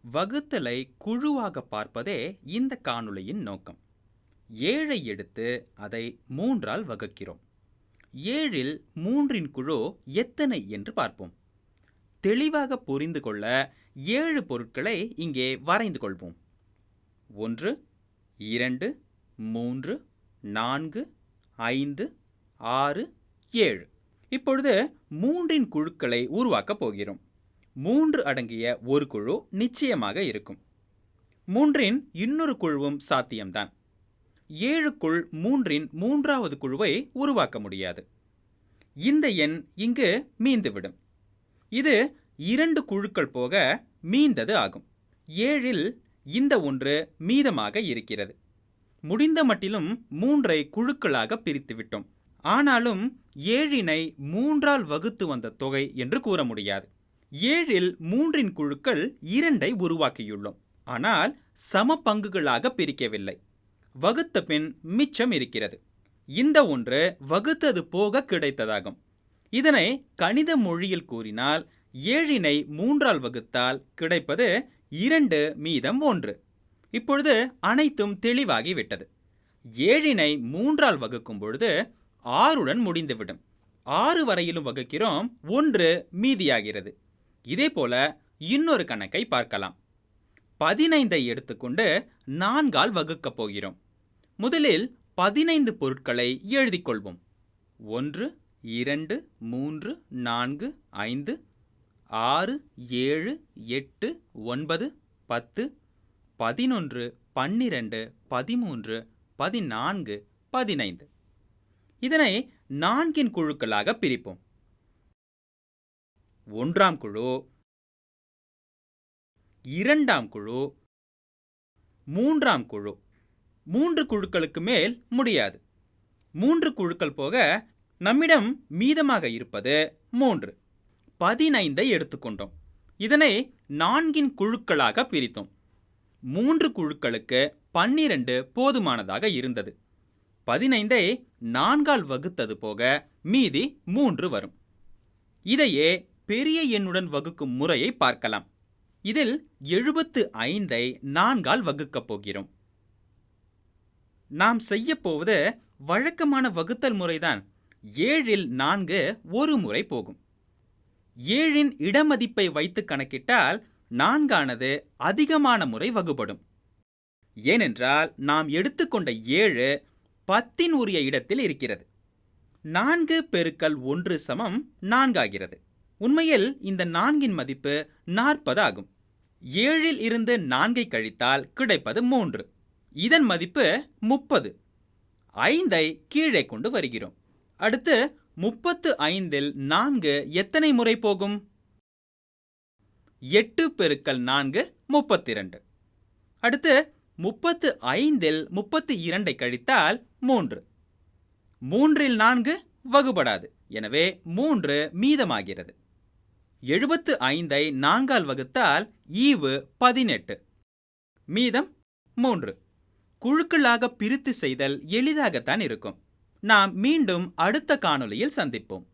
வகுத்தலை குழுவாக பார்ப்பதே இந்த காணொளியின் நோக்கம். ஏழை எடுத்து அதை மூன்றால் வகுக்கிறோம். ஏழில் மூன்றின் குழு எத்தனை என்று பார்ப்போம். தெளிவாக புரிந்து கொள்ள ஏழு பொருட்களை இங்கே வரைந்து கொள்வோம். ஒன்று இரண்டு மூன்று நான்கு ஐந்து ஆறு ஏழு. இப்பொழுது மூன்றின் குழுக்களை உருவாக்கப் போகிறோம். மூன்று அடங்கிய ஒரு குழு நிச்சயமாக இருக்கும். மூன்றின் இன்னொரு குழுவும் சாத்தியம்தான். ஏழுக்குள் மூன்றின் மூன்றாவது குழுவை உருவாக்க முடியாது. இந்த எண் இங்கு மீந்துவிடும். இது இரண்டு குழுக்கள் போக மீந்தது ஆகும். ஏழில் இந்த ஒன்று மீதமாக இருக்கிறது. முடிந்த மட்டிலும் மூன்றை குழுக்களாக பிரித்துவிட்டோம். ஆனாலும் ஏழினை மூன்றால் வகுத்து வந்த தொகை என்று கூற முடியாது. ஏழில் மூன்றின் குழுக்கள் இரண்டை உருவாக்கியுள்ளோம். ஆனால் சம பங்குகளாக பிரிக்கவில்லை. வகுத்த பின் மிச்சம் இருக்கிறது. இந்த ஒன்று வகுத்தது போக கிடைத்ததாகும். இதனை கணித மொழியில் கூறினால் ஏழினை மூன்றால் வகுத்தால் கிடைப்பது இரண்டு மீதம் ஒன்று. இப்பொழுது அனைத்தும் தெளிவாகிவிட்டது. ஏழினை மூன்றால் வகுக்கும் பொழுது ஆறுடன் முடிந்துவிடும். ஆறு வரையிலும் வகுக்கிறோம் ஒன்று மீதியாகிறது. இதேபோல இன்னொரு கணக்கை பார்க்கலாம். பதினைந்தை எடுத்துக்கொண்டு நான்கால் வகுக்கப் போகிறோம். முதலில் பதினைந்து பொருட்களை எழுதிக்கொள்வோம் ஒன்று இரண்டு மூன்று நான்கு ஐந்து ஆறு ஏழு எட்டு ஒன்பது பத்து பதினொன்று பன்னிரண்டு பதிமூன்று பதினான்கு பதினைந்து. இதனை நான்கின் குழுக்களாக பிரிப்போம். ஒன்றாம் குழு இரண்டாம் குழு மூன்றாம் குழு. மூன்று குழுக்களுக்கு மேல் முடியாது. மூன்று குழுக்கள் போக நம்மிடம் மீதமாக இருப்பது மூன்று. பதினைந்தை எடுத்துக்கொண்டோம். இதனை நான்கின் குழுக்களாக பிரித்தோம். மூன்று குழுக்களுக்கு பன்னிரண்டு போதுமானதாக இருந்தது. பதினைந்தை நான்கால் வகுத்தது போக மீதி மூன்று வரும். இதையே பெரிய எண்ணுடன் வகுக்கும் முறையை பார்க்கலாம். இதில் எழுபத்து ஐந்தை நான்கால் வகுக்கப் போகிறோம். நாம் செய்யப்போவது வழக்கமான வகுத்தல் முறைதான். ஏழில் நான்கு ஒரு முறை போகும். ஏழின் இடமதிப்பை வைத்து கணக்கிட்டால் நான்கானது அதிகமான முறை வகுபடும். ஏனென்றால் நாம் எடுத்துக்கொண்ட ஏழு பத்தின் உரிய இடத்தில் இருக்கிறது. நான்கு பெருக்கல் ஒன்று சமம் நான்காகிறது. உண்மையில் இந்த நான்கின் மதிப்பு நாற்பது ஆகும். ஏழில் இருந்து நான்கை கழித்தால் கிடைப்பது மூன்று. இதன் மதிப்பு முப்பது. ஐந்தை கீழே கொண்டு வருகிறோம். அடுத்து முப்பத்து ஐந்தில் நான்கு எத்தனை முறை போகும்? எட்டு பெருக்கல் நான்கு முப்பத்திரண்டு. அடுத்து முப்பத்து ஐந்தில் முப்பத்து இரண்டை கழித்தால் மூன்று. மூன்றில் நான்கு வகுபடாது. எனவே மூன்று மீதமாகிறது. எழுபத்து ஐந்தை நான்கால் வகுத்தால் ஈவு பதினெட்டு. மீதம் மூன்று. குழுக்களாக பிரித்து செய்தல் எளிதாகத்தான் இருக்கும். நாம் மீண்டும் அடுத்த காணொளியில் சந்திப்போம்.